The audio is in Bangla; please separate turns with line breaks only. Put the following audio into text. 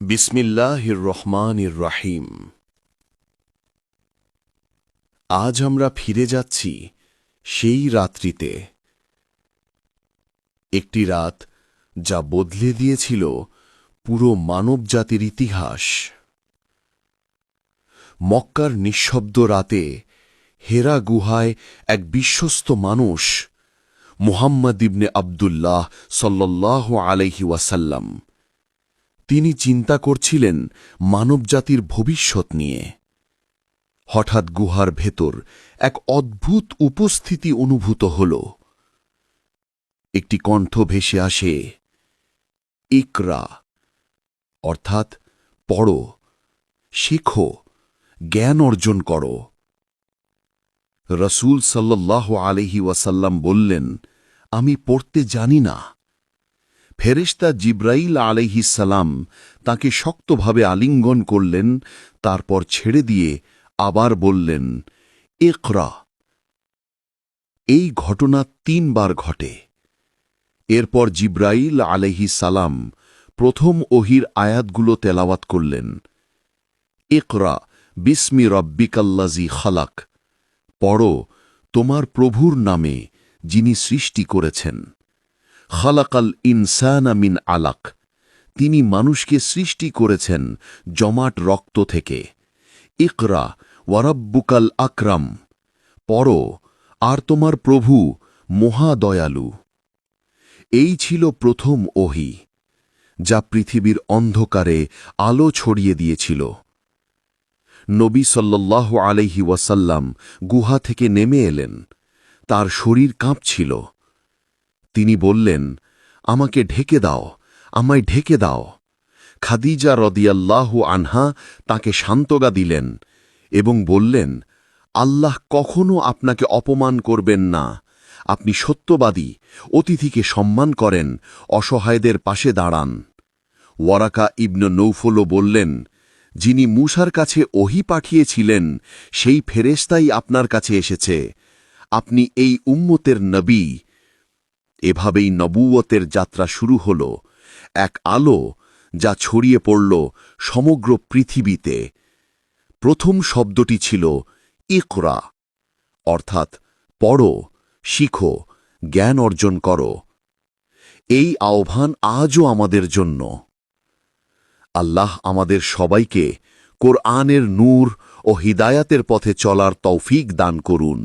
বিসমিল্লাহির রহমানির রাহিম। আজ আমরা ফিরে যাচ্ছি সেই রাত্রিতে। একটি রাত যা বদলে দিয়েছিল পুরো মানবজাতির ইতিহাস। মক্কার নিঃশব্দ রাতে হেরা গুহায় এক বিশ্বস্ত মানুষ, মুহাম্মদ ইবনে আবদুল্লাহ সল্লাহ আলাইহি ওয়াসাল্লাম তিনি চিন্তা করছিলেন মানবজাতির ভবিষ্যৎ নিয়ে। হঠাৎ গুহার ভেতর এক অদ্ভুত উপস্থিতি অনুভূত হল। একটি কণ্ঠ ভেসে আসে, ইকরা অর্থাৎ, পড়ো, শেখো, জ্ঞান অর্জন করো। রসুল সাল্লাহ আলহি ওয়াসাল্লাম বললেন, আমি পড়তে জানি না। ফেরেশতা জিব্রাইল আলাইহিসালাম তাকে শক্তভাবে আলিঙ্গন করলেন, তারপর ছেড়ে দিয়ে আবার বললেন একরা এই ঘটনা তিনবার ঘটে। এরপর জিব্রাইল আলাইহিসালাম প্রথম ওহির আয়াতগুলো তেলাওয়াত করলেন একরা বিস্মি রব্বিকাল্লাজি খালাক, পড়ো তোমার প্রভুর নামে যিনি সৃষ্টি করেছেন। খালাকাল ইনসানা মিন আলাক। তিনি মানুষকে সৃষ্টি করেছেন জমাট রক্ত থেকে। ইকরা ওয়ারাব্বুকাল আকরাম। পর আর তোমার প্রভু মহাদয়ালু। এই ছিল প্রথম ওহি, যা পৃথিবীর অন্ধকারে আলো ছড়িয়ে দিয়েছিল। নবী সাল্লাল্লাহু আলাইহি ওয়াসাল্লাম গুহা থেকে নেমে এলেন। তার শরীর কাঁপছিল। তিনি বললেন, আমাকে ঢেকে দাও, আমায় ঢেকে দাও। খাদিজা রদিয়াল্লাহু আনহা তাকে সান্ত্বগা দিলেন এবং বললেন, আল্লাহ কখনো আপনাকে অপমান করবেন না। আপনি সত্যবাদী, অতিথিকে সম্মান করেন, অসহায়দের পাশে দাঁড়ান। ওয়ারাকা ইবন নৌফলও বললেন, যিনি মূসার কাছে ওহি পাঠিয়েছিলেন, সেই ফেরেস্তাই আপনার কাছে এসেছে। আপনি এই উম্মতের নবী এভাবেই নবুয়তের যাত্রা শুরু হল, এক আলো যা ছড়িয়ে পড়ল সমগ্র পৃথিবীতে। প্রথম শব্দটি ছিল ইকরা, অর্থাৎ পড়ো, শিখো, জ্ঞান অর্জন করো। এই আহ্বান আজও আমাদের জন্য। আল্লাহ আমাদের সবাইকে কোরআনের নূর ও হিদায়াতের পথে চলার তৌফিক দান করুন।